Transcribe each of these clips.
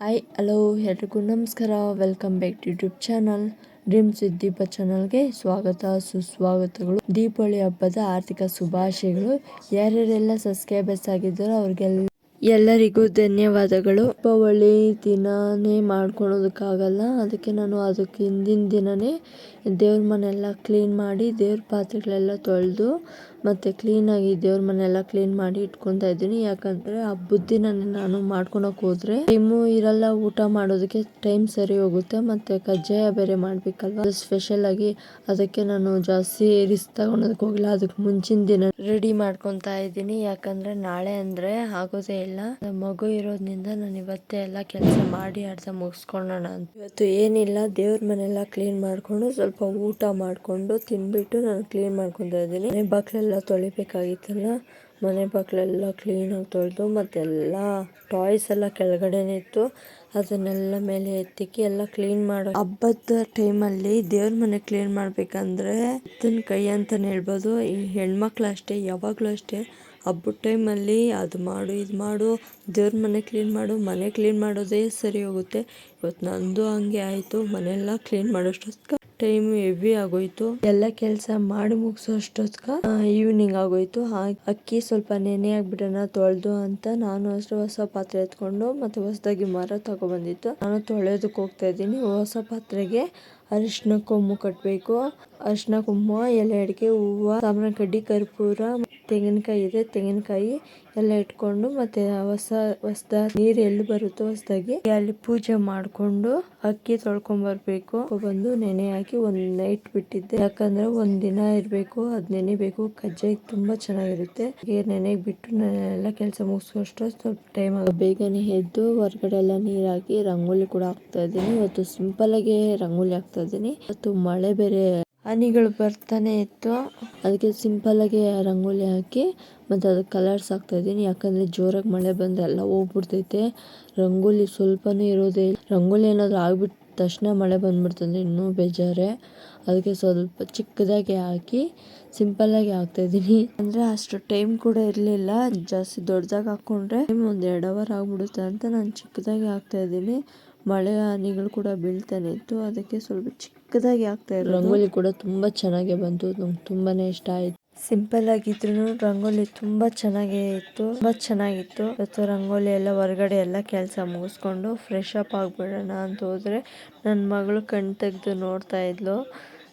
Hi hello ಎಲ್ರಿಗೂ ನಮಸ್ಕಾರ. Welcome back to YouTube channel dreams with Deepa ಚಾನಲ್ಗೆ ಸ್ವಾಗತ, ಸುಸ್ವಾಗತಗಳು. ದೀಪಾವಳಿ ಹಬ್ಬದ ಆರ್ಥಿಕ ಶುಭಾಶಯಗಳು. ಯಾರ್ಯಾರೆಲ್ಲ ಸಬ್ಸ್ಕ್ರೈಬರ್ಸ್ ಆಗಿದ್ದಾರೋ ಅವ್ರಿಗೆಲ್ಲ ಎಲ್ಲರಿಗೂ ಧನ್ಯವಾದಗಳು. ದೀಪಾವಳಿ ದಿನಾನೇ ಮಾಡ್ಕೊಳೋದಕ್ಕಾಗಲ್ಲ. ಅದಕ್ಕೆ ನಾನು ಅದಕ್ಕೆ ಹಿಂದಿನ ದಿನನೇ ದೇವ್ರ ಮನೆಲ್ಲ ಕ್ಲೀನ್ ಮಾಡಿ ದೇವ್ರ ಪಾತ್ರೆಗಳೆಲ್ಲ ತೊಳೆದು ಮತ್ತು ಕ್ಲೀನಾಗಿ ದೇವ್ರ ಮನೆಯೆಲ್ಲ ಕ್ಲೀನ್ ಮಾಡಿ ಇಟ್ಕೊತಾ ಇದ್ದೀನಿ. ಯಾಕಂದರೆ ಹಬ್ಬದ ದಿನನೇ ನಾನು ಮಾಡ್ಕೊಳಕ್ಕೆ ಹೋದ್ರೆ ಟೈಮು ಇರಲ್ಲ, ಊಟ ಮಾಡೋದಕ್ಕೆ ಟೈಮ್ ಸರಿ ಹೋಗುತ್ತೆ. ಮತ್ತು ಕಜ್ಜಾಯ ಬೇರೆ ಮಾಡಬೇಕಲ್ವ? ಸ್ಪೆಷಲ್ ಆಗಿ ಅದಕ್ಕೆ ನಾನು ಜಾಸ್ತಿ ರಿಸ್ಕ್ ತಗೊಳೋದಕ್ಕೆ ಹೋಗಿಲ್ಲ. ಅದಕ್ಕೆ ಮುಂಚಿನ ದಿನ ರೆಡಿ ಮಾಡ್ಕೊತಾ ಇದ್ದೀನಿ. ಯಾಕಂದರೆ ನಾಳೆ ಅಂದರೆ ಆಗೋದೇ ಇಲ್ಲ. ಮಗು ಇರೋದ್ರಿಂದ ನಾನು ಇವತ್ತೇ ಎಲ್ಲ ಕೆಲಸ ಮಾಡಿ ಅರ್ಧ ಮುಗಿಸ್ಕೊಳ್ಳೋಣ ಅಂತ. ಇವತ್ತು ಏನಿಲ್ಲ. ದೇವ್ರ ಮನೆಯೆಲ್ಲ ಕ್ಲೀನ್ ಮಾಡಿಕೊಂಡು ಸ್ವಲ್ಪ ಊಟ ಮಾಡಿಕೊಂಡು ತಿನ್ಬಿಟ್ಟು ನಾನು ಕ್ಲೀನ್ ಮಾಡ್ಕೊತಾ ಇದ್ದೀನಿ. ಮನೆ ತೊಳಿಬೇಕಾಗಿತ್ತಲ್ಲ, ಮನೆ ಬಾಗಿಲೆಲ್ಲ ಕ್ಲೀನಾಗಿ ತೊಳೆದು ಮತ್ತೆಲ್ಲ ಟಾಯ್ಸ್ ಎಲ್ಲ ಕೆಳಗಡೆನೇ ಇತ್ತು, ಅದನ್ನೆಲ್ಲ ಮೇಲೆ ಎತ್ತಿಕ್ಕಿ ಎಲ್ಲ ಕ್ಲೀನ್ ಮಾಡೋ. ಹಬ್ಬದ ಟೈಮಲ್ಲಿ ದೇವ್ರ ಮನೆ ಕ್ಲೀನ್ ಮಾಡಬೇಕಂದ್ರೆ ತನ್ನ ಕೈ ಅಂತಲೇ ಹೇಳ್ಬೋದು. ಈ ಹೆಣ್ಮಕ್ಳು ಅಷ್ಟೇ, ಯಾವಾಗಲೂ ಅಷ್ಟೇ. ಹಬ್ಬದ ಟೈಮಲ್ಲಿ ಅದು ಮಾಡು, ಇದು ಮಾಡು, ದೇವ್ರ ಮನೆ ಕ್ಲೀನ್ ಮಾಡು, ಮನೆ ಕ್ಲೀನ್ ಮಾಡೋದೇ ಸರಿ ಹೋಗುತ್ತೆ. ಇವತ್ತು ನಂದು ಹಂಗೆ ಆಯಿತು, ಮನೆಯೆಲ್ಲ ಕ್ಲೀನ್ ಮಾಡೋಷ್ಟೊತ್ತಿಗೆ ಟೈಮ್ ಹೆವಿ ಆಗೋಯ್ತು. ಎಲ್ಲ ಕೆಲಸ ಮಾಡಿ ಮುಗಿಸೋ ಅಷ್ಟೊತ್ಕ ಈವ್ನಿಂಗ್ ಆಗೋಯ್ತು. ಅಕ್ಕಿ ಸ್ವಲ್ಪ ನೆನೆ ಆಗ್ಬಿಡೋಣ ತೊಳೆದು ಅಂತ ನಾನು ಅಷ್ಟು ಹೊಸ ಪಾತ್ರೆ ಎತ್ಕೊಂಡು ಮತ್ತೆ ಹೊಸದಾಗಿ ಮರ ತಗೊಬಂದಿತ್ತು. ನಾನು ತೊಳೆಯೋದಕ್ಕೆ ಹೋಗ್ತಾ ಇದ್ದೀನಿ. ಹೊಸ ಪಾತ್ರೆಗೆ ಅರಿಶಿನ, ಕೊಮ್ಮು ಕಟ್ಟಬೇಕು ಅರಿಶಿನ ಕುಂಕುಮ ಎಲೆ ಅಡಿಕೆ ಹೂವು ಸಾಂಬ್ರಾಣಿ ಕಡ್ಡಿ ಕರ್ಪೂರ, ತೆಂಗಿನಕಾಯಿ ಇದೆ. ತೆಂಗಿನಕಾಯಿ ಎಲ್ಲ ಇಟ್ಕೊಂಡು ಮತ್ತೆ ಹೊಸ ಹೊಸದ ನೀರು ಎಲ್ಲಿ ಬರುತ್ತೋ ಹೊಸದಾಗಿ ಅಲ್ಲಿ ಪೂಜೆ ಮಾಡಿಕೊಂಡು ಅಕ್ಕಿ ತೊಳ್ಕೊಂಡ್ ಬರ್ಬೇಕು. ಬಂದು ನೆನೆ ಹಾಕಿ ಒಂದ್ ನೈಟ್ ಬಿಟ್ಟಿದ್ದೆ. ಯಾಕಂದ್ರೆ ಒಂದ್ ದಿನ ಇರಬೇಕು, ಅದ್ ನೆನೆಬೇಕು. ಕಜ್ಜಾಯ ತುಂಬಾ ಚೆನ್ನಾಗಿರುತ್ತೆ. ನೆನೆಗೆ ಬಿಟ್ಟು ಎಲ್ಲ ಕೆಲಸ ಮುಗಿಸ್ಕೊಷ್ಟು ಸ್ವಲ್ಪ ಟೈಮ್ ಆಗ ಬೇಗನೆ ಎದ್ದು ಹೊರಗಡೆ ಎಲ್ಲ ನೀರ್ ರಂಗೋಲಿ ಕೂಡ ಹಾಕ್ತಾ ಇದ್ದೀನಿ. ಇವತ್ತು ಸಿಂಪಲ್ ಆಗಿ ರಂಗೋಲಿ ಹಾಕ್ತಾ ಇದ್ದೀನಿ. ಇವತ್ತು ಮಳೆ ಬೇರೆ ಹನಿಗಳು ಬರ್ತಾನೆ ಇತ್ತು. ಅದಕ್ಕೆ ಸಿಂಪಲ್ ಆಗಿ ರಂಗೋಲಿ ಹಾಕಿ ಮತ್ತು ಅದಕ್ಕೆ ಕಲರ್ಸ್ ಹಾಕ್ತಾ ಇದ್ದೀನಿ. ಯಾಕಂದರೆ ಜೋರಾಗಿ ಮಳೆ ಬಂದರೆ ಎಲ್ಲ ಹೋಗ್ಬಿಡ್ತೈತೆ. ರಂಗೋಲಿ ಸ್ವಲ್ಪನೂ ಇರೋದೇ ಇಲ್ಲ. ರಂಗೋಲಿ ಏನಾದರೂ ಆಗ್ಬಿಟ್ಟ ತಕ್ಷಣ ಮಳೆ ಬಂದ್ಬಿಡ್ತಂದ್ರೆ ಇನ್ನೂ ಬೇಜಾರೇ. ಅದಕ್ಕೆ ಸ್ವಲ್ಪ ಚಿಕ್ಕದಾಗಿ ಹಾಕಿ ಸಿಂಪಲ್ಲಾಗಿ ಇದ್ದೀನಿ. ಅಂದರೆ ಅಷ್ಟು ಟೈಮ್ ಕೂಡ ಇರಲಿಲ್ಲ. ಜಾಸ್ತಿ ದೊಡ್ಡದಾಗಿ ಹಾಕ್ಕೊಂಡ್ರೆ ಒಂದು ಎರಡು ಅವರ್ ಆಗಿಬಿಡುತ್ತೆ ಅಂತ ನಾನು ಚಿಕ್ಕದಾಗಿ ಹಾಕ್ತಾ ಇದ್ದೀನಿ. ಮಳೆ ಹನಿಗಳು ಕೂಡ ಬೀಳ್ತಾನೆ ಇತ್ತು. ಅದಕ್ಕೆ ಸ್ವಲ್ಪ ಚಿಕ್ಕದಾಗಿ ಇರೋದು. ರಂಗೋಲಿ ಕೂಡ ತುಂಬಾ ಚೆನ್ನಾಗಿ ಬಂತು. ನಂಗೆ ತುಂಬಾನೇ ಇಷ್ಟ ಆಯ್ತು. ಸಿಂಪಲ್ ಆಗಿದ್ರು ರಂಗೋಲಿ ತುಂಬಾ ಚೆನ್ನಾಗೇ ಇತ್ತು. ತುಂಬಾ ಚೆನ್ನಾಗಿತ್ತು. ಇವತ್ತು ರಂಗೋಲಿ ಎಲ್ಲ ಹೊರಗಡೆ ಎಲ್ಲ ಕೆಲಸ ಮುಗಿಸ್ಕೊಂಡು ಫ್ರೆಶ್ ಅಪ್ ಆಗ್ಬಿಡೋಣ ಅಂತ ಹೋದ್ರೆ ನನ್ನ ಮಗಳು ಕಣ್ ತೆಗೆದು ನೋಡ್ತಾ ಇದ್ಲು.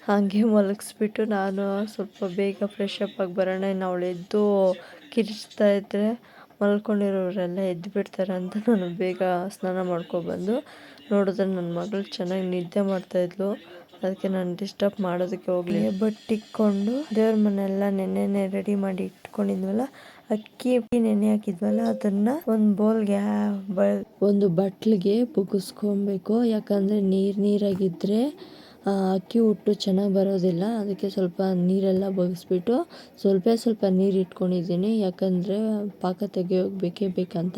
ಹಾಗೆ ಮಲಗಿಸ್ಬಿಟ್ಟು ನಾನು ಸ್ವಲ್ಪ ಬೇಗ ಫ್ರೆಶ್ ಅಪ್ ಆಗಿ ಬರೋಣ. ಇನ್ನು ಅವಳು ಎದ್ದು ಕಿರಿಸ್ತಾ ಇದ್ರೆ ಮಲ್ಕೊಂಡಿರೋರೆಲ್ಲ ಎದ್ದು ಬಿಡ್ತಾರೆ ಅಂತ ನಾನು ಬೇಗ ಸ್ನಾನ ಮಾಡ್ಕೊಬಂದು ನೋಡಿದ್ರೆ ನನ್ನ ಮಗಳು ಚೆನ್ನಾಗಿ ನಿದ್ದೆ ಮಾಡ್ತಾಯಿದ್ಲು ಅದಕ್ಕೆ ನಾನು ಡಿಸ್ಟರ್ಬ್ ಮಾಡೋದಕ್ಕೆ ಹೋಗಲಿ. ಬಟ್ ಇಕ್ಕೊಂಡು ದೇವ್ರ ಮನೆಲ್ಲ ನೆನ್ನೆನೆ ರೆಡಿ ಮಾಡಿ ಇಟ್ಕೊಂಡಿದ್ವಲ್ಲ, ಅಕ್ಕಿ ನೆನೆ ಹಾಕಿದ್ವಲ್ಲ, ಅದನ್ನ ಒಂದು ಬೌಲ್ಗೆ ಒಂದು ಬಟ್ಲಿಗೆ ಬುಗಿಸ್ಕೊಬೇಕು ಯಾಕಂದ್ರೆ ನೀರ್ ನೀರಾಗಿದ್ರೆ ಅಕ್ಕಿ ಹುಟ್ಟು ಚೆನ್ನಾಗಿ ಬರೋದಿಲ್ಲ. ಅದಕ್ಕೆ ಸ್ವಲ್ಪ ನೀರೆಲ್ಲ ಬಗ್ಸ್ಬಿಟ್ಟು ಸ್ವಲ್ಪ ಸ್ವಲ್ಪ ನೀರು ಇಟ್ಕೊಂಡಿದ್ದೀನಿ. ಯಾಕಂದರೆ ಪಾಕ ತೆಗಿಯೋಕೆ ಬೇಕೇ ಬೇಕಂತ.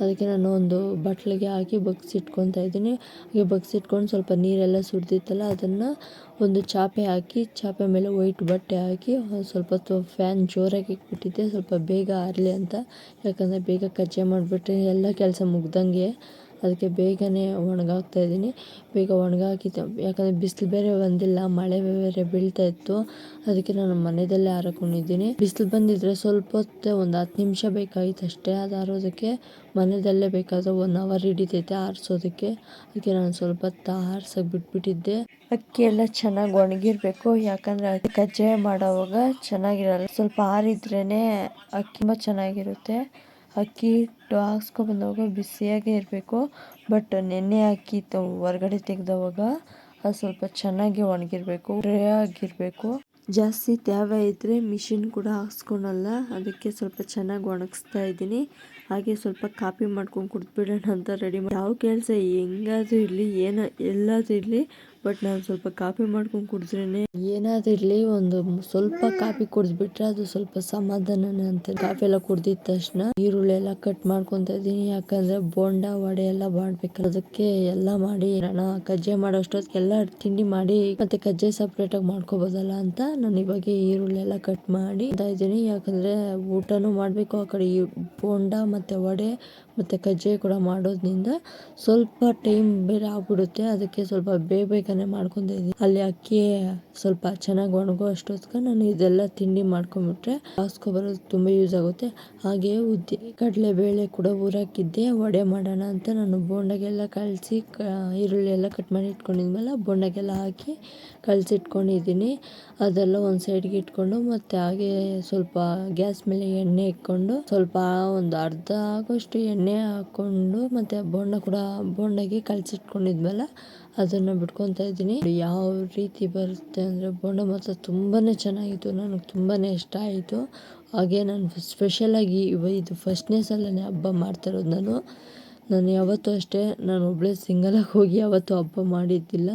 ಅದಕ್ಕೆ ನಾನು ಒಂದು ಬಟ್ಲಿಗೆ ಹಾಕಿ ಬಗ್ಸಿಟ್ಕೊತಾ ಇದ್ದೀನಿ. ಹಾಗೆ ಬಗ್ಸಿಟ್ಕೊಂಡು ಸ್ವಲ್ಪ ನೀರೆಲ್ಲ ಸುರಿದಿತ್ತಲ್ಲ ಅದನ್ನು ಒಂದು ಚಾಪೆ ಹಾಕಿ, ಚಾಪೆ ಮೇಲೆ ವೈಟ್ ಬಟ್ಟೆ ಹಾಕಿ ಸ್ವಲ್ಪ ಹೊತ್ತು ಫ್ಯಾನ್ ಜೋರಾಗಿ ಇಟ್ಬಿಟ್ಟಿದ್ದೆ. ಸ್ವಲ್ಪ ಬೇಗ ಆರಲಿ ಅಂತ, ಯಾಕಂದರೆ ಬೇಗ ಕಜ್ಜಾಯ ಮಾಡಿಬಿಟ್ರೆ ಎಲ್ಲ ಕೆಲಸ ಮುಗ್ದಂಗೆ. ಅದಕ್ಕೆ ಬೇಗನೆ ಒಣಗಾಕ್ತಾ ಇದ್ದೀನಿ. ಬೇಗ ಒಣಗಾಕಿದ್ದೆ ಯಾಕಂದರೆ ಬಿಸಿಲು ಬೇರೆ ಬಂದಿಲ್ಲ, ಮಳೆ ಬೇರೆ ಬೀಳ್ತಾ ಇತ್ತು. ಅದಕ್ಕೆ ನಾನು ಮನೆಯಲ್ಲೇ ಹಾರಕೊಂಡಿದ್ದೀನಿ ಬಿಸಿಲು ಬಂದಿದ್ದರೆ ಸ್ವಲ್ಪ ಹೊತ್ತು ಒಂದು ಹತ್ತು ನಿಮಿಷ ಬೇಕಾಗಿತ್ತು ಅಷ್ಟೇ. ಅದು ಆರೋದಕ್ಕೆ ಮನೆಯಲ್ಲೇ ಬೇಕಾದ್ರೆ ಒನ್ ಅವರ್ ಹಿಡಿತೈತೆ ಆರಿಸೋದಕ್ಕೆ. ಅದಕ್ಕೆ ನಾನು ಸ್ವಲ್ಪ ಹೊತ್ತು ಆರ್ಸಕ್ಕೆ ಬಿಟ್ಬಿಟ್ಟಿದ್ದೆ. ಅಕ್ಕಿ ಎಲ್ಲ ಚೆನ್ನಾಗಿ ಒಣಗಿರಬೇಕು. ಯಾಕಂದರೆ ಅಕ್ಕಿ ಕಜ್ಜಾಯ ಮಾಡೋವಾಗ ಚೆನ್ನಾಗಿರಲ್ಲ. ಸ್ವಲ್ಪ ಆರಿದ್ರೇ ಅಕ್ಕಿ ತುಂಬ ಚೆನ್ನಾಗಿರುತ್ತೆ. ಅಕ್ಕಿ ಹಿಟ್ಟು ಹಾಕ್ಸ್ಕೊಬಂದವಾಗ ಬಿಸಿಯಾಗೇ ಇರಬೇಕು. ಬಟ್ ನೆನೆ ಅಕ್ಕಿ ಹೊರಗಡೆ ತೆಗೆದವಾಗ ಅದು ಸ್ವಲ್ಪ ಚೆನ್ನಾಗಿ ಒಣಗಿರಬೇಕು ಡ್ರೈ ಆಗಿರಬೇಕು ಜಾಸ್ತಿ ತ್ಯಾವ ಇದ್ದರೆ ಮಿಷಿನ್ ಕೂಡ ಹಾಕ್ಸ್ಕೊಳಲ್ಲ. ಅದಕ್ಕೆ ಸ್ವಲ್ಪ ಚೆನ್ನಾಗಿ ಒಣಗಿಸ್ತಾ ಇದ್ದೀನಿ. ಹಾಗೆ ಸ್ವಲ್ಪ ಕಾಪಿ ಮಾಡ್ಕೊಂಡು ಕುಡಿದ್ಬಿಡೋಣ ಅಂತ ರೆಡಿ ಮಾಡಿ ಯಾವ ಕೆಲಸ ಹೆಂಗಾದ್ರೂ ಇರಲಿ, ಏನು, ಎಲ್ಲಾದರೂ ಇರಲಿ ಬಟ್ ನಾನು ಸ್ವಲ್ಪ ಕಾಫಿ ಮಾಡ್ಕೊಂಡು ಕುಡಿದ್ರೇನೆ. ಏನಾದಿರಲಿ ಒಂದು ಸ್ವಲ್ಪ ಕಾಫಿ ಕುಡಿದ್ಬಿಟ್ರೆ ಅದು ಸ್ವಲ್ಪ ಸಮಾಧಾನ ಅಂತ ಕಾಫಿ ಎಲ್ಲ ಕುಡ್ದಿದ ತಕ್ಷಣ ಈರುಳ್ಳಿ ಎಲ್ಲ ಕಟ್ ಮಾಡ್ಕೊಂತ ಇದ್ದೀನಿ. ಯಾಕಂದ್ರೆ ಬೋಂಡ, ವಡೆ ಎಲ್ಲ ಮಾಡ್ಬೇಕಲ್ಲ. ಅದಕ್ಕೆ ಎಲ್ಲ ಮಾಡಿ ಇಡೋಣ ಮಾಡೋ ಮಾಡೋಷ್ಟೊತ್ತಿಗೆ ಎಲ್ಲ ತಿಂಡಿ ಮಾಡಿ ಮತ್ತೆ ಕಜ್ಜೆ ಸಪ್ರೇಟ್ ಆಗಿ ಮಾಡ್ಕೋಬೋದಲ್ಲ ಅಂತ ನಾನು ಇವಾಗ ಈರುಳ್ಳಿ ಎಲ್ಲ ಕಟ್ ಮಾಡಿ ಇದ್ದೀನಿ. ಯಾಕಂದ್ರೆ ಊಟನೂ ಮಾಡ್ಬೇಕು ಆ ಕಡೆ. ಈ ಬೋಂಡ ಮತ್ತೆ ವಡೆ ಮತ್ತೆ ಕಜ್ಜೆ ಕೂಡ ಮಾಡೋದ್ರಿಂದ ಸ್ವಲ್ಪ ಟೈಮ್ ಬೇರೆ ಆಗ್ಬಿಡುತ್ತೆ. ಅದಕ್ಕೆ ಸ್ವಲ್ಪ ಬೇಗ ಬೇಗನೆ ಮಾಡ್ಕೊಂತ ಇದ್ದೀನಿ. ಅಲ್ಲಿ ಅಕ್ಕಿ ಸ್ವಲ್ಪ ಚೆನ್ನಾಗಿ ಒಣಗೋ ಅಷ್ಟೊತ್ತಿಗೆ ನಾನು ಇದೆಲ್ಲ ತಿಂಡಿ ಮಾಡ್ಕೊಂಡ್ಬಿಟ್ರೆ ಹಾಸ್ಕೊ ಬರೋದು ತುಂಬ ಯೂಸ್ ಆಗುತ್ತೆ. ಹಾಗೆ ಉದ್ದಿ ಕಡಲೆ ಬೇಳೆ ಕೂಡ ಊರಾಕಿದ್ದೆ. ವಡೆ ಮಾಡೋಣ ಅಂತ ನಾನು ಬೋಂಡಗೆಲ್ಲ ಕಲಸಿ ಈರುಳ್ಳಿ ಎಲ್ಲ ಕಟ್ ಮಾಡಿ ಇಟ್ಕೊಂಡಿದ್ಮೇಲೆ ಬೋಂಡಗೆಲ್ಲ ಹಾಕಿ ಕಲಸಿಟ್ಕೊಂಡಿದ್ದೀನಿ ಅದೆಲ್ಲ ಒಂದು ಸೈಡ್ಗೆ ಇಟ್ಕೊಂಡು ಮತ್ತು ಹಾಗೆ ಸ್ವಲ್ಪ ಗ್ಯಾಸ್ ಮೇಲೆ ಎಣ್ಣೆ ಇಟ್ಕೊಂಡು ಸ್ವಲ್ಪ ಒಂದು ಅರ್ಧ ಆಗೋಷ್ಟು ಎಣ್ಣೆ ಹಾಕ್ಕೊಂಡು ಮತ್ತು ಬೋಂಡ ಕೂಡ, ಬೋಂಡಗೆ ಕಲಸಿಟ್ಕೊಂಡಿದ್ಮೇಲೆ ಅದನ್ನು ಬಿಟ್ಕೊತಾ ಇದ್ದೀನಿ. ಯಾವ ರೀತಿ ಬರುತ್ತೆ ಅಂದರೆ ಬೋಂಡ ಮಾತ್ರ ತುಂಬಾ ಚೆನ್ನಾಗಿತ್ತು. ನನಗೆ ತುಂಬಾ ಇಷ್ಟ ಆಯಿತು. ಹಾಗೆ ನಾನು ಸ್ಪೆಷಲಾಗಿ ಇದು ಫಸ್ಟ್ನೇ ಸಲನೇ ಹಬ್ಬ ಮಾಡ್ತಾ ಇರೋದು ನಾನು. ನಾನು ಯಾವತ್ತೂ ಅಷ್ಟೇ, ನಾನು ಒಬ್ಬಳೇ ಸಿಂಗಲಾಗಿ ಹೋಗಿ ಯಾವತ್ತೂ ಹಬ್ಬ ಮಾಡಿದ್ದಿಲ್ಲ.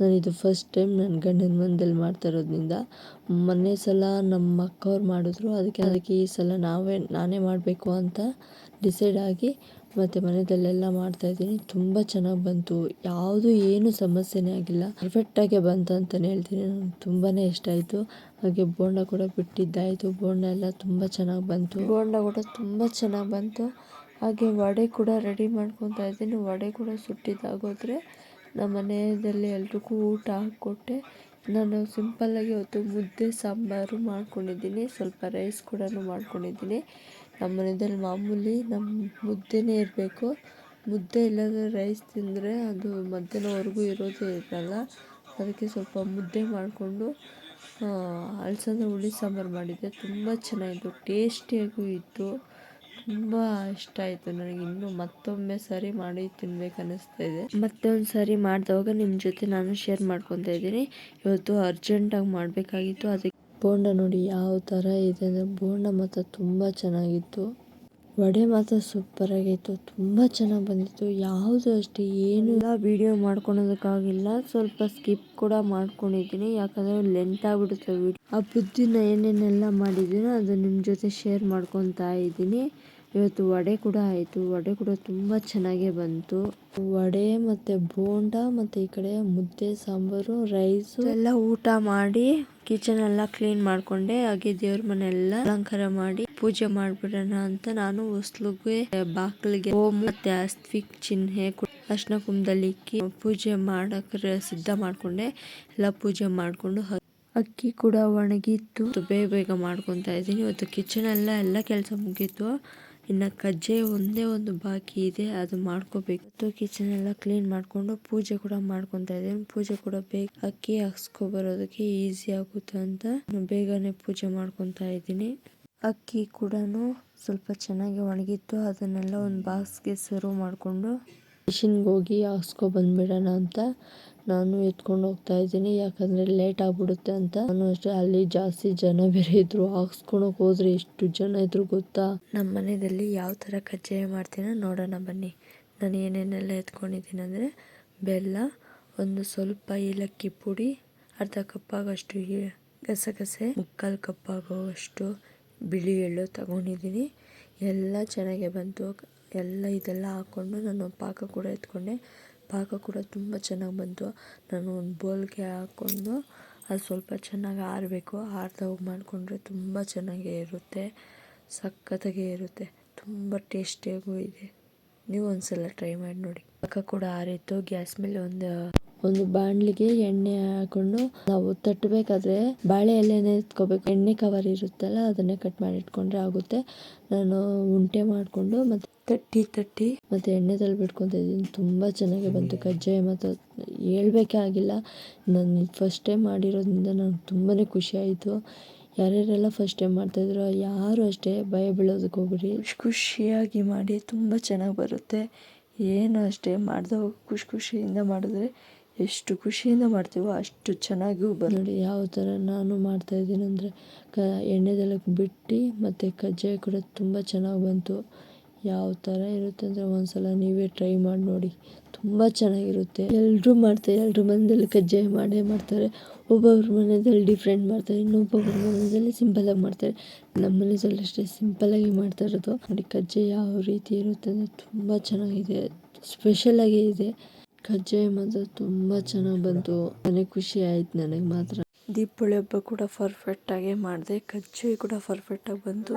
ನಾನು ಇದು ಫಸ್ಟ್ ಟೈಮ್ ನನ್ನ ಗಂಡನ ಮನೆಯಲ್ಲಿ ಮಾಡ್ತಾ ಇರೋದ್ರಿಂದ ಮೊನ್ನೆ ಸಲ ನಮ್ಮ ಅಕ್ಕವ್ರು ಮಾಡಿದ್ರು, ಅದಕ್ಕೆ ಅದಕ್ಕೆ ಈ ಸಲ ನಾವೇ, ನಾನೇ ಮಾಡಬೇಕು ಅಂತ ಡಿಸೈಡ್ ಆಗಿ ಮತ್ತು ಮನೆಯಲ್ಲೆಲ್ಲ ಮಾಡ್ತಾಯಿದ್ದೀನಿ ತುಂಬ ಚೆನ್ನಾಗಿ ಬಂತು. ಯಾವುದು ಏನು ಸಮಸ್ಯೆನೇ ಆಗಿಲ್ಲ. ಪರ್ಫೆಕ್ಟಾಗೆ ಬಂತು ಅಂತಲೇ ಹೇಳ್ತೀನಿ. ನನಗೆ ತುಂಬಾ ಇಷ್ಟ ಆಯಿತು. ಹಾಗೆ ಬೋಂಡ ಕೂಡ ಬಿಟ್ಟಿದ್ದಾಯಿತು. ಬೋಂಡ ಎಲ್ಲ ತುಂಬ ಚೆನ್ನಾಗಿ ಬಂತು. ಬೋಂಡ ಕೂಡ ತುಂಬ ಚೆನ್ನಾಗಿ ಬಂತು. ಹಾಗೆ ವಡೆ ಕೂಡ ರೆಡಿ ಮಾಡ್ಕೊತಾ ಇದ್ದೀನಿ. ವಡೆ ಕೂಡ ಸುಟ್ಟಿದ್ದಾಗೋದ್ರೆ ನಮ್ಮ ಮನೆಯಲ್ಲಿ ಎಲ್ರಿಗೂ ಊಟ ಹಾಕ್ಕೊಟ್ಟೆ. ನಾನು ಸಿಂಪಲ್ಲಾಗಿ ಇವತ್ತು ಮುದ್ದೆ, ಸಾಂಬಾರು ಮಾಡ್ಕೊಂಡಿದ್ದೀನಿ. ಸ್ವಲ್ಪ ರೈಸ್ ಕೂಡ ಮಾಡ್ಕೊಂಡಿದ್ದೀನಿ. ನಮ್ಮ ಮನೆಯಲ್ಲಿ ಮಾಮೂಲಿ ನಮ್ಮ ಮುದ್ದೆನೇ ಇರಬೇಕು. ಮುದ್ದೆ ಇಲ್ಲಾಂದರೆ ರೈಸ್ ತಿಂದರೆ ಅದು ಮಧ್ಯಾಹ್ನವರೆಗೂ ಇರೋದೇ ಇರಲ್ಲ. ಅದಕ್ಕೆ ಸ್ವಲ್ಪ ಮುದ್ದೆ ಮಾಡಿಕೊಂಡು ಅಲಸಂದೆ ಹುಳಿ ಸಾಂಬಾರು ಮಾಡಿದ್ದೆ. ತುಂಬ ಚೆನ್ನಾಗಿತ್ತು, ಟೇಸ್ಟಿಯಾಗೂ ಇತ್ತು. ತುಂಬ ಇಷ್ಟ ಆಯಿತು ನನಗೆ. ಇನ್ನು ಮತ್ತೊಮ್ಮೆ ಸರಿ ಮಾಡಿ ತಿನ್ಬೇಕು ಅನಿಸ್ತಾ ಇದೆ. ಮತ್ತೊಂದು ಸರಿ ಮಾಡಿದವಾಗ ನಿಮ್ಮ ಜೊತೆ ನಾನು ಶೇರ್ ಮಾಡ್ಕೊತಾ ಇದ್ದೀನಿ. ಇವತ್ತು ಅರ್ಜೆಂಟಾಗಿ ಮಾಡಬೇಕಾಗಿತ್ತು. ಅದಕ್ಕೆ ಬೋಂಡ ನೋಡಿ ಯಾವ ಥರ ಇದೆ ಅಂದರೆ ಬೋಂಡ ಮಾತ್ರ ತುಂಬ ಚೆನ್ನಾಗಿತ್ತು. ವಡೆ ಮಾತ್ರ ಸೂಪರ್ ಆಗಿತ್ತು. ತುಂಬ ಚೆನ್ನಾಗಿ ಬಂದಿತ್ತು. ಯಾವುದು ಅಷ್ಟೇ, ಏನು ಇಲ್ಲ. ವಿಡಿಯೋ ಮಾಡ್ಕೊಳೋದಕ್ಕಾಗಿಲ್ಲ. ಸ್ವಲ್ಪ ಸ್ಕಿಪ್ ಕೂಡ ಮಾಡ್ಕೊಂಡಿದ್ದೀನಿ. ಯಾಕಂದರೆ ಲೆಂತ್ ಆಗಿಬಿಡುತ್ತೆ ವಿಡಿಯೋ ಆ ಬುದ್ಧಿನ ಏನೇನೆಲ್ಲ ಮಾಡಿದ್ದೀನೋ ಅದು ನಿಮ್ಮ ಜೊತೆ ಶೇರ್ ಮಾಡ್ಕೊತಾ ಇದ್ದೀನಿ. ಇವತ್ತು ವಡೆ ಕೂಡ ಆಯಿತು. ವಡೆ ಕೂಡ ತುಂಬ ಚೆನ್ನಾಗೇ ಬಂತು. ವಡೆ ಮತ್ತು ಬೋಂಡ ಮತ್ತು ಈ ಕಡೆ ಮುದ್ದೆ ಸಾಂಬಾರು ರೈಸು ಎಲ್ಲ ಊಟ ಮಾಡಿ ಕಿಚನ್ ಎಲ್ಲ ಕ್ಲೀನ್ ಮಾಡ್ಕೊಂಡೆ. ಹಾಗೆ ದೇವ್ರ ಮನೆ ಎಲ್ಲ ಅಲಂಕಾರ ಮಾಡಿ ಪೂಜೆ ಮಾಡ್ಬಿಡೋಣ ಅಂತ ನಾನು ಹೊಸ್ಲುಗೆ ಬಾಕ್ಲಿಗೆ ಹೋಮ್ ಮತ್ತೆ ಅಸ್ವಿಕ್ ಚಿಹ್ನೆ ಅರ್ಶನ ಕುಂಭದಲ್ಲಿ ಇಕ್ಕಿ ಪೂಜೆ ಮಾಡಕ್ರೆ ಸಿದ್ಧ ಮಾಡ್ಕೊಂಡೆ. ಎಲ್ಲ ಪೂಜೆ ಮಾಡ್ಕೊಂಡು ಅಕ್ಕಿ ಕೂಡ ಒಣಗಿತ್ತು. ಬೇಗ ಬೇಗ ಮಾಡ್ಕೊತಾ ಇದ್ದೀನಿ. ಇವತ್ತು ಕಿಚನ್ ಎಲ್ಲ ಎಲ್ಲ ಕೆಲಸ ಮುಗೀತು. ಇನ್ನು ಕಜ್ಜಾಯ ಒಂದೇ ಒಂದು ಬಾಕಿ ಇದೆ, ಅದು ಮಾಡ್ಕೋಬೇಕು. ಕಿಚನ್ ಎಲ್ಲ ಕ್ಲೀನ್ ಮಾಡಿಕೊಂಡು ಪೂಜೆ ಕೂಡ ಮಾಡ್ಕೊತಾ ಇದ್ದೀನಿ. ಪೂಜೆ ಕೂಡ ಬೇಗ ಅಕ್ಕಿ ಹಾಕ್ಸ್ಕೊ ಬರೋದಕ್ಕೆ ಈಸಿ ಆಗುತ್ತೆ ಅಂತ ಬೇಗನೆ ಪೂಜೆ ಮಾಡ್ಕೊತಾ ಇದ್ದೀನಿ. ಅಕ್ಕಿ ಕೂಡ ಸ್ವಲ್ಪ ಚೆನ್ನಾಗಿ ಒಣಗಿತ್ತು, ಅದನ್ನೆಲ್ಲ ಒಂದು ಬಾಕ್ಸ್ಗೆ ಸರ್ವ್ ಮಾಡಿಕೊಂಡು ಮಿಷಿನ್ಗೆ ಹೋಗಿ ಹಾಕ್ಸ್ಕೊ ಬಂದ್ಬಿಡೋಣ ಅಂತ. ನಾನು ಎತ್ಕೊಂಡು ಹೋಗ್ತಾ ಇದ್ದೀನಿ. ಯಾಕಂದ್ರೆ ಲೇಟ್ ಆಗಿಬಿಡುತ್ತೆ ಅಂತ. ನಾನು ಅಷ್ಟೇ ಅಲ್ಲಿ ಜಾಸ್ತಿ ಜನ ಬೇರೆ ಇದ್ರು. ಹಾಕ್ಸ್ಕೊಳಕ್ ಹೋದ್ರೆ ಎಷ್ಟು ಜನ ಇದ್ರು ಗೊತ್ತಾ? ನಮ್ಮ ಮನೆಯಲ್ಲಿ ಯಾವ ಥರ ಕಜ್ಜಾಯ ಮಾಡ್ತೀನೋ ನೋಡೋಣ ಬನ್ನಿ. ನಾನು ಏನೇನೆಲ್ಲ ಎತ್ಕೊಂಡಿದ್ದೀನಿ ಅಂದರೆ ಬೆಲ್ಲ, ಒಂದು ಸ್ವಲ್ಪ ಏಲಕ್ಕಿ ಪುಡಿ, ಅರ್ಧ ಕಪ್ಪಾಗಷ್ಟು ಗಸಗಸೆ, ಮುಕ್ಕಾಲು ಕಪ್ಪಾಗುವಷ್ಟು ಬಿಳಿ ಎಳ್ಳು ತಗೊಂಡಿದ್ದೀನಿ. ಎಲ್ಲ ಚೆನ್ನಾಗೆ ಬಂತು. ಎಲ್ಲ ಇದೆಲ್ಲ ಹಾಕ್ಕೊಂಡು ನಾನು ಪಾಕ ಕೂಡ ಎತ್ಕೊಂಡೆ. ಪಾಕ ಕೂಡ ತುಂಬ ಚೆನ್ನಾಗಿ ಬಂತು. ನಾನು ಒಂದು ಬೌಲ್ಗೆ ಹಾಕ್ಕೊಂಡು ಅದು ಸ್ವಲ್ಪ ಚೆನ್ನಾಗಿ ಆರಬೇಕು. ಆರ್ದಾಗ ಮಾಡಿಕೊಂಡ್ರೆ ತುಂಬ ಚೆನ್ನಾಗೇ ಇರುತ್ತೆ. ಸಖತ್ತಾಗೇ ಇರುತ್ತೆ. ತುಂಬ ಟೇಸ್ಟಿಯಾಗೂ ಇದೆ. ನೀವು ಒಂದ್ಸಲ ಟ್ರೈ ಮಾಡಿ ನೋಡಿ. ಪಾಕ ಕೂಡ ಆರಿತ್ತು. ಗ್ಯಾಸ್ ಮೇಲೆ ಒಂದು ಒಂದು ಬಾಣಲಿಗೆ ಎಣ್ಣೆ ಹಾಕೊಂಡು ನಾವು ತಟ್ಟಬೇಕಾದ್ರೆ ಬಾಳೆ ಎಲೆನೇ ಎತ್ಕೋಬೇಕು. ಎಣ್ಣೆ ಕವರ್ ಇರುತ್ತಲ್ಲ, ಅದನ್ನೇ ಕಟ್ ಮಾಡಿ ಇಟ್ಕೊಂಡ್ರೆ ಆಗುತ್ತೆ. ನಾನು ಉಂಟೆ ಮಾಡಿಕೊಂಡು ಮತ್ತೆ ತಟ್ಟಿ ತಟ್ಟಿ. ಮತ್ತೆ ಎಣ್ಣೆದಲ್ಲಿ ಬಿಟ್ಕೊತ ಇದ್ದೀನಿ. ತುಂಬ ಚೆನ್ನಾಗಿ ಬಂತು. ಕಜ್ಜಾಯ ಮತ್ತು ಹೇಳ್ಬೇಕೇ ಆಗಿಲ್ಲ. ನಾನು ಫಸ್ಟ್ ಟೈಮ್ ಮಾಡಿರೋದ್ರಿಂದ ನನಗೆ ತುಂಬಾ ಖುಷಿ ಆಯಿತು. ಯಾರ್ಯಾರೆಲ್ಲ ಫಸ್ಟ್ ಟೈಮ್ ಮಾಡ್ತಾಯಿದ್ರು ಯಾರು ಅಷ್ಟೇ ಭಯ ಬೀಳೋದಕ್ಕೆ ಹೋಗ್ಬಿಡಿ. ಖುಷಿ ಖುಷಿಯಾಗಿ ಮಾಡಿ. ತುಂಬ ಚೆನ್ನಾಗಿ ಬರುತ್ತೆ. ಏನು ಅಷ್ಟೇ ಮಾಡಿದಾಗ ಖುಷಿ ಖುಷಿಯಿಂದ ಮಾಡಿದ್ರೆ ಎಷ್ಟು ಖುಷಿಯಿಂದ ಮಾಡ್ತೀವೋ ಅಷ್ಟು ಚೆನ್ನಾಗಿಯೂ ಬರ್ ನೋಡಿ ಯಾವ ಥರ ನಾನು ಮಾಡ್ತಾಯಿದ್ದೀನಿ ಅಂದರೆ ಕ ಎಣ್ಣೆದೆಲ್ಲ ಬಿಟ್ಟು ಮತ್ತು ಕಜ್ಜಾಯ ಕೂಡ ತುಂಬ ಚೆನ್ನಾಗಿ ಬಂತು. ಯಾವ ಥರ ಇರುತ್ತೆ ಅಂದರೆ ಒಂದ್ಸಲ ನೀವೇ ಟ್ರೈ ಮಾಡಿ ನೋಡಿ. ತುಂಬ ಚೆನ್ನಾಗಿರುತ್ತೆ. ಎಲ್ಲರೂ ಮಾಡ್ತಾರೆ ಎಲ್ಲರೂ ಮನೆಯಲ್ಲಿ ಕಜ್ಜಾಯ ಮಾಡೇ ಮಾಡ್ತಾರೆ. ಒಬ್ಬೊಬ್ರ ಮನೆಯಲ್ಲಿ ಡಿಫ್ರೆಂಟ್ ಮಾಡ್ತಾರೆ, ಇನ್ನೊಬ್ಬೊಬ್ರ ಮನೆಯಲ್ಲಿ ಸಿಂಪಲಾಗಿ ಮಾಡ್ತಾರೆ. ನಮ್ಮ ಮನೆಯಲ್ಲಿ ಅಷ್ಟೇ ಸಿಂಪಲಾಗಿ ಮಾಡ್ತಾ ಇರೋದು. ನೋಡಿ, ಕಜ್ಜಾಯ ಯಾವ ರೀತಿ ಇರುತ್ತೆ ಅಂದರೆ ತುಂಬ ಚೆನ್ನಾಗಿದೆ. ಸ್ಪೆಷಲಾಗೇ ಇದೆ. ಕಜ್ಜಾಯ ಮಾತ್ರ ತುಂಬ ಚೆನ್ನಾಗಿ ಬಂತು. ನನಗೆ ಖುಷಿ ಆಯ್ತು ನನಗೆ ಮಾತ್ರ. ದೀಪಾವಳಿ ಹಬ್ಬ ಕೂಡ ಪರ್ಫೆಕ್ಟಾಗೇ ಮಾಡಿದೆ. ಕಜ್ಜಾಯ ಕೂಡ ಪರ್ಫೆಕ್ಟಾಗಿ ಬಂತು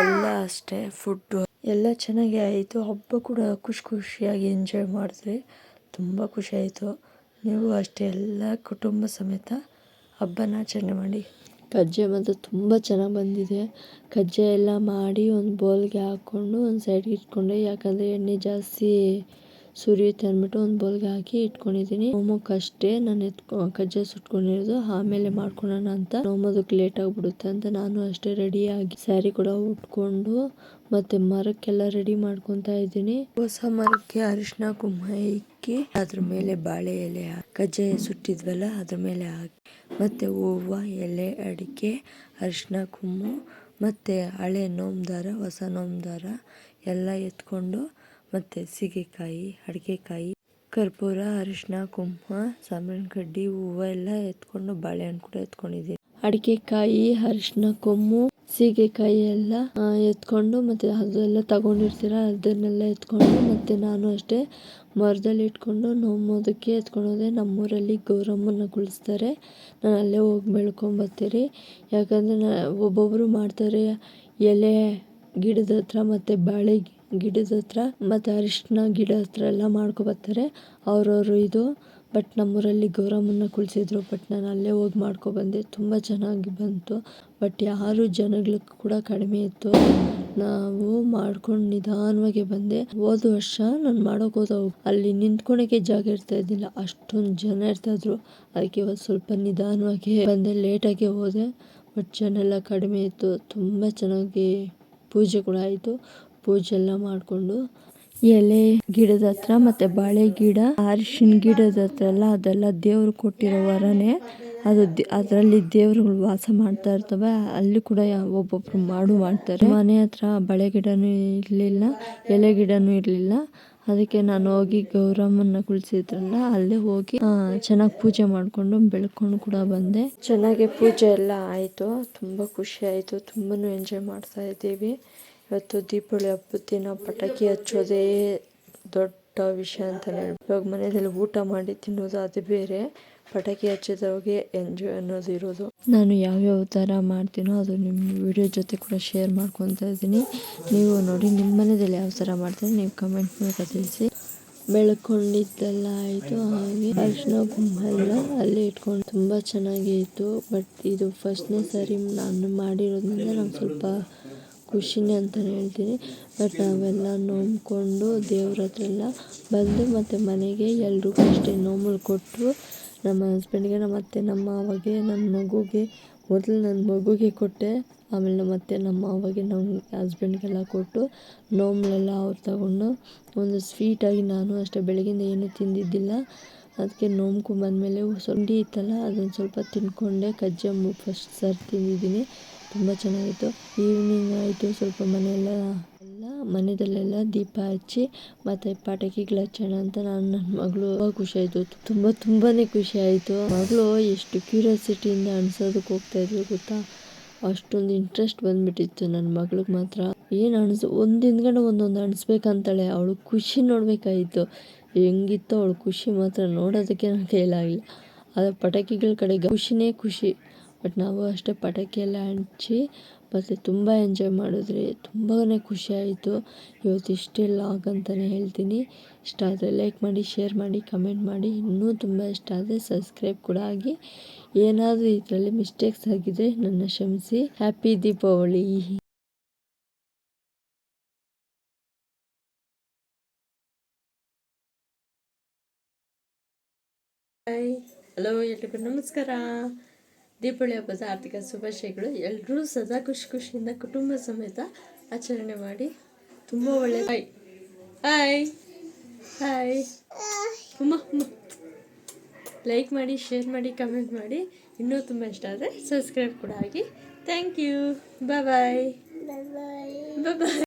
ಎಲ್ಲ ಅಷ್ಟೇ ಫುಡ್ಡು ಎಲ್ಲ ಚೆನ್ನಾಗೇ ಆಯಿತು. ಹಬ್ಬ ಕೂಡ ಖುಷಿ ಖುಷಿಯಾಗಿ ಎಂಜಾಯ್ ಮಾಡಿದ್ವಿ ತುಂಬ ಖುಷಿ ಆಯಿತು. ನೀವು ಅಷ್ಟೇ, ಎಲ್ಲ ಕುಟುಂಬ ಸಮೇತ ಹಬ್ಬನ ಆಚರಣೆ ಮಾಡಿ. ಕಜ್ಜೆ ಮಾತ್ರ ತುಂಬ ಚೆನ್ನಾಗಿ ಬಂದಿದೆ. ಕಜ್ಜಾಯ ಎಲ್ಲ ಮಾಡಿ ಒಂದು ಬೌಲ್ಗೆ ಹಾಕ್ಕೊಂಡು ಒಂದು ಸೈಡ್ಗೆ ಇಟ್ಕೊಂಡೆ. ಯಾಕಂದರೆ ಎಣ್ಣೆ ಜಾಸ್ತಿ ಸುರಿಯುತ್ತೆ ಅಂದ್ಬಿಟ್ಟು ಒಂದು ಬೌಲ್ಗೆ ಹಾಕಿ ಇಟ್ಕೊಂಡಿದ್ದೀನಿ ಹೋಮಕ್ಕೆ ಅಷ್ಟೇ ನಾನು ಎತ್ಕೊ ಕಜ್ಜಾಯ ಸುಟ್ಕೊಂಡಿರೋದು ಆಮೇಲೆ ಮಾಡ್ಕೊಳ್ಳೋಣ ಅಂತ. ಹೋಮೋದಕ್ಕೆ ಲೇಟ್ ಆಗಿಬಿಡುತ್ತೆ ಅಂತ ನಾನು ಅಷ್ಟೇ ರೆಡಿಯಾಗಿ ಸ್ಯಾರಿ ಕೂಡ ಉಟ್ಕೊಂಡು ಮತ್ತೆ ಮರಕ್ಕೆಲ್ಲ ರೆಡಿ ಮಾಡ್ಕೊತಾ ಇದ್ದೀನಿ. ಹೊಸ ಮರಕ್ಕೆ ಅರಿಶಿನ ಕುಂಕುಮ ಇಕ್ಕಿ, ಅದ್ರ ಮೇಲೆ ಬಾಳೆ ಎಲೆ ಕಜ್ಜಾಯ ಸುಟ್ಟಿದ್ವಲ್ಲ ಅದ್ರ ಮೇಲೆ ಹಾಕಿ, ಮತ್ತೆ ಹೂವು, ಎಲೆ, ಅಡಿಕೆ ಅರಿಶಿನ ಕುಂಕುಮ ಮತ್ತೆ ಹಳೆ ನೋಮ್ ದಾರ ಹೊಸ ನೋಮ್ ದಾರ ಎಲ್ಲ ಎತ್ಕೊಂಡು ಮತ್ತು ಸೀಗೆಕಾಯಿ, ಅಡಿಕೆಕಾಯಿ, ಕರ್ಪೂರ ಅರಿಶಿನ ಕುಂಕುಮ, ಸಾಂಬ್ರಾಣಿ ಕಡ್ಡಿ, ಹೂವು ಎಲ್ಲ ಎತ್ಕೊಂಡು ಬಾಳೆಹಣ್ಣು ಕೂಡ ಎತ್ಕೊಂಡಿದ್ದೀನಿ. ಅಡಿಕೆಕಾಯಿ ಅರಿಶಿನ ಕೊಮ್ಮು, ಸೀಗೆಕಾಯಿ ಎಲ್ಲ ಎತ್ಕೊಂಡು ಮತ್ತು ಅದೆಲ್ಲ ತಗೊಂಡಿರ್ತೀರ ಅದನ್ನೆಲ್ಲ ಎತ್ಕೊಂಡು ಮತ್ತೆ ನಾನು ಅಷ್ಟೇ ಮರದಲ್ಲಿ ಇಟ್ಕೊಂಡು ನೋಮೋದಕ್ಕೆ ಎತ್ಕೊಂಡು ಹೋದೆ ನಮ್ಮೂರಲ್ಲಿ ಗೌರಮ್ಮನ ಕುಳಿಸ್ತಾರೆ ನಾನು ಅಲ್ಲೇ ಹೋಗಿ ಬೆಳ್ಕೊಂಬರ್ತೀರಿ ಯಾಕಂದರೆ ನಾ ಒಬ್ಬೊಬ್ಬರು ಮಾಡ್ತಾರೆ ಎಲೆ ಗಿಡದ ಹತ್ರ ಮತ್ತು ಬಾಳೆ ಗಿಡದ ಹತ್ರ ಮತ್ತು ಅರಿಶಿನ ಗಿಡ ಹತ್ರ ಎಲ್ಲ ಮಾಡ್ಕೊಬರ್ತಾರೆ ಅವ್ರವ್ರು ಇದು. ಬಟ್ ನಮ್ಮೂರಲ್ಲಿ ಗೌರಮ್ಮನ ಕುಳಿಸಿದ್ರು. ಬಟ್ ನಾನು ಅಲ್ಲೇ ಹೋಗಿ ಮಾಡ್ಕೊ ಬಂದೆ. ತುಂಬ ಚೆನ್ನಾಗಿ ಬಂತು. ಬಟ್ ಯಾರು ಜನಗಳು ಕೂಡ ಕಡಿಮೆ ಇತ್ತು. ನಾವು ಮಾಡ್ಕೊಂಡು ನಿಧಾನವಾಗಿ ಬಂದೆ. ಹೋದ ವರ್ಷ ನಾನು ಮಾಡೋಕೆ ಹೋದಾಗ ಅಲ್ಲಿ ನಿಂತ್ಕೊಳಕ್ಕೆ ಜಾಗ ಇರ್ತಾ ಇದ್ದಿಲ್ಲ. ಅಷ್ಟೊಂದು ಜನ ಇರ್ತಾಯಿದ್ರು ಅದಕ್ಕೆ ಇವತ್ತು ಸ್ವಲ್ಪ ನಿಧಾನವಾಗಿ ಬಂದೆ. ಲೇಟಾಗಿ ಹೋದೆ. ಬಟ್ ಜನ ಎಲ್ಲ ಕಡಿಮೆ ಇತ್ತು. ತುಂಬ ಚೆನ್ನಾಗಿ ಪೂಜೆ ಕೂಡ ಆಯಿತು. ಪೂಜೆ ಎಲ್ಲ ಮಾಡಿಕೊಂಡು ಎಲೆ ಗಿಡದ ಹತ್ರ ಮತ್ತೆ ಬಾಳೆ ಗಿಡ, ಅರಿಶಿನ ಗಿಡದ ಹತ್ರ ಎಲ್ಲ, ಅದೆಲ್ಲ ದೇವರು ಕೊಟ್ಟಿರೋ ವರನೇ. ಅದು ಅದರಲ್ಲಿ ದೇವ್ರುಗಳು ವಾಸ ಮಾಡ್ತಾ ಇರ್ತವೆ. ಅಲ್ಲಿ ಕೂಡ ಒಬ್ಬೊಬ್ಬರು ಮಾಡು ಮಾಡ್ತಾರೆ. ಮನೆ ಹತ್ರ ಬಾಳೆ ಗಿಡನೂ ಇರಲಿಲ್ಲ, ಎಲೆ ಗಿಡನೂ ಇರಲಿಲ್ಲ. ಅದಕ್ಕೆ ನಾನು ಹೋಗಿ ಗೌರಮ್ಮನ ಕುಳಿಸಿದ್ರಲ್ಲ, ಅಲ್ಲೇ ಹೋಗಿ ಚೆನ್ನಾಗಿ ಪೂಜೆ ಮಾಡಿಕೊಂಡು ಬೆಳ್ಕೊಂಡು ಕೂಡ ಬಂದೆ. ಚೆನ್ನಾಗಿ ಪೂಜೆ ಎಲ್ಲ ಆಯಿತು. ತುಂಬ ಖುಷಿ ಆಯಿತು. ತುಂಬಾ ಎಂಜಾಯ್ ಮಾಡ್ತಾ ಇದ್ದೀವಿ. ಇವತ್ತು ದೀಪಾವಳಿ ಹಬ್ಬದ ದಿನ ಪಟಾಕಿ ಹಚ್ಚೋದೇ ದೊಡ್ಡ ವಿಷಯ ಅಂತಲೇ ಇವಾಗ ಮನೆಯಲ್ಲಿ ಊಟ ಮಾಡಿ ತಿನ್ನೋದು ಅದು ಬೇರೆ, ಪಟಾಕಿ ಹಚ್ಚಿದವಾಗೆ ಎಂಜಾಯ್ ಅನ್ನೋದು ಇರೋದು. ನಾನು ಯಾವ್ಯಾವ ಥರ ಮಾಡ್ತೀನೋ ಅದು ನಿಮ್ಮ ವಿಡಿಯೋ ಜೊತೆ ಕೂಡ ಶೇರ್ ಮಾಡ್ಕೊತ ಇದ್ದೀನಿ. ನೀವು ನೋಡಿ ನಿಮ್ಮ ಮನೆಯಲ್ಲಿ ಯಾವ ಥರ ಮಾಡ್ತೀರಿ ನೀವು ಕಮೆಂಟ್ ಮೂಲಕ ತಿಳಿಸಿ. ಬೆಳ್ಕೊಂಡಿದ್ದೆಲ್ಲ ಆಯಿತು, ಹಾಗೆ ಅರಿಶಿನ ಕುಂಕುಮ ಅಲ್ಲಿ ಅಲ್ಲೇ ಇಟ್ಕೊಂಡು ತುಂಬ ಚೆನ್ನಾಗಿ ಇತ್ತು. ಬಟ್ ಇದು ಫಸ್ಟ್ನೇ ಸಾರಿ ನಾನು ಮಾಡಿರೋದ್ರಿಂದ ನಂಗೆ ಸ್ವಲ್ಪ ಖುಷಿನೇ ಅಂತಲೇ ಹೇಳ್ತೀನಿ. ಬಟ್ ನಾವೆಲ್ಲ ನೋಮ್ಕೊಂಡು ದೇವ್ರ ಹತ್ರ ಎಲ್ಲ ಬಂದು ಮತ್ತು ಮನೆಗೆ ಎಲ್ಲರೂ ಅಷ್ಟೇ ನೋಮಲ್ ಕೊಟ್ಟರು ನಮ್ಮ ಹಸ್ಬೆಂಡ್ಗೆ ನಮ್ಮ ಅತ್ತೆ, ನಮ್ಮ ಮಾವಗೆ ನನ್ನ ಮಗುಗೆ, ಮೊದಲು ನನ್ನ ಮಗುಗೆ ಕೊಟ್ಟೆ. ಆಮೇಲೆ ನಮ್ಮ ಅತ್ತೆ, ನಮ್ಮ ಮಾವಗೆ, ನಮ್ಮ ಹಸ್ಬೆಂಡ್ಗೆಲ್ಲ ಕೊಟ್ಟು ನೋಮ್ಲೆಲ್ಲ ಅವ್ರು ತಗೊಂಡು ಒಂದು ಸ್ವೀಟಾಗಿ ನಾನು ಅಷ್ಟೇ ಬೆಳಗಿಂದ ಏನೂ ತಿಂದಿದ್ದಿಲ್ಲ. ಅದಕ್ಕೆ ನೋಮ್ಕೊಂಬಂದ್ಮೇಲೆ ಸೊಂಡಿ ಇತ್ತಲ್ಲ, ಅದನ್ನು ಸ್ವಲ್ಪ ತಿನ್ಕೊಂಡೆ. ಕಜ್ಜಾಯ ಫಸ್ಟ್ ಸರ್ ತಿಂದಿದ್ದೀನಿ. ತುಂಬ ಚೆನ್ನಾಗಿತ್ತು. ಈವ್ನಿಂಗ್ ಆಯಿತು, ಸ್ವಲ್ಪ ಮನೆಯೆಲ್ಲ, ಎಲ್ಲ ಮನೆಯಲ್ಲೆಲ್ಲ ದೀಪ ಹಚ್ಚಿ, ಮತ್ತು ಪಟಾಕಿಗಳು ಹಚ್ಚೋಣ ಅಂತ ನಾನು ನನ್ನ ಮಗಳು ತುಂಬ ಖುಷಿಯಾಯಿತು ತುಂಬ ತುಂಬಾ ಖುಷಿ ಆಯಿತು. ಮಗಳು ಎಷ್ಟು ಕ್ಯೂರಿಯಾಸಿಟಿಯಿಂದ ಅನ್ಸೋದಕ್ಕೆ ಹೋಗ್ತಾ ಇದ್ಲು ಗೊತ್ತಾ? ಅಷ್ಟೊಂದು ಇಂಟ್ರೆಸ್ಟ್ ಬಂದ್ಬಿಟ್ಟಿತ್ತು ನನ್ನ ಮಗಳಿಗೆ ಮಾತ್ರ. ಏನು ಅನ್ಸ್, ಒಂದು ಹಿಂದ್ಗಡೆ ಒಂದೊಂದು ಅಣಿಸ್ಬೇಕಂತಾಳೆ ಅವಳು ಖುಷಿ ನೋಡಬೇಕಾಗಿತ್ತು. ಹೆಂಗಿತ್ತು ಅವಳು ಖುಷಿ ಮಾತ್ರ ನೋಡೋದಕ್ಕೆ ನನ್ನ ಕೈಲಾಗಿಲ್ಲ ಆದರೆ ಪಟಾಕಿಗಳ ಕಡೆ ಖುಷಿನೇ ಖುಷಿ. ಬಟ್ ನಾವು ಅಷ್ಟೇ ಪಟಾಕಿ ಎಲ್ಲ ಹಂಚಿ ಮತ್ತು ತುಂಬ ಎಂಜಾಯ್ ಮಾಡಿದ್ರಿ ತುಂಬಾ ಖುಷಿ ಆಯಿತು. ಇವತ್ತು ಇಷ್ಟೇ ಲಾಗ್ ಅಂತಲೇ ಹೇಳ್ತೀನಿ. ಇಷ್ಟ ಆದರೆ ಲೈಕ್ ಮಾಡಿ ಶೇರ್ ಮಾಡಿ ಕಮೆಂಟ್ ಮಾಡಿ. ಇನ್ನೂ ತುಂಬ ಇಷ್ಟ ಆದರೆ ಸಬ್ಸ್ಕ್ರೈಬ್ ಕೂಡ ಆಗಿ. ಏನಾದರೂ ಇದರಲ್ಲಿ ಮಿಸ್ಟೇಕ್ಸ್ ಆಗಿದ್ರೆ ನನ್ನ ಕ್ಷಮಿಸಿ. ಹ್ಯಾಪಿ ದೀಪಾವಳಿ ಹಲೋ ಎಲ್ರಿಗೂ ನಮಸ್ಕಾರ. ದೀಪಾವಳಿ ಹಬ್ಬದ ಆರ್ಥಿಕ ಶುಭಾಶಯಗಳು. ಎಲ್ಲರೂ ಸದಾ ಖುಷಿ ಖುಷಿಯಿಂದ ಕುಟುಂಬ ಸಮೇತ ಆಚರಣೆ ಮಾಡಿ. ತುಂಬ ಒಳ್ಳೆ ಹಾಯ್ ಹಾಯ್ ಹಾಯ್ ಉಮ್ಮ ಲೈಕ್ ಮಾಡಿ ಶೇರ್ ಮಾಡಿ ಕಮೆಂಟ್ ಮಾಡಿ. ಇನ್ನೂ ತುಂಬ ಇಷ್ಟ ಆದರೆ ಸಬ್ಸ್ಕ್ರೈಬ್ ಕೂಡ ಆಗಿ. Thank you bye bye bye bye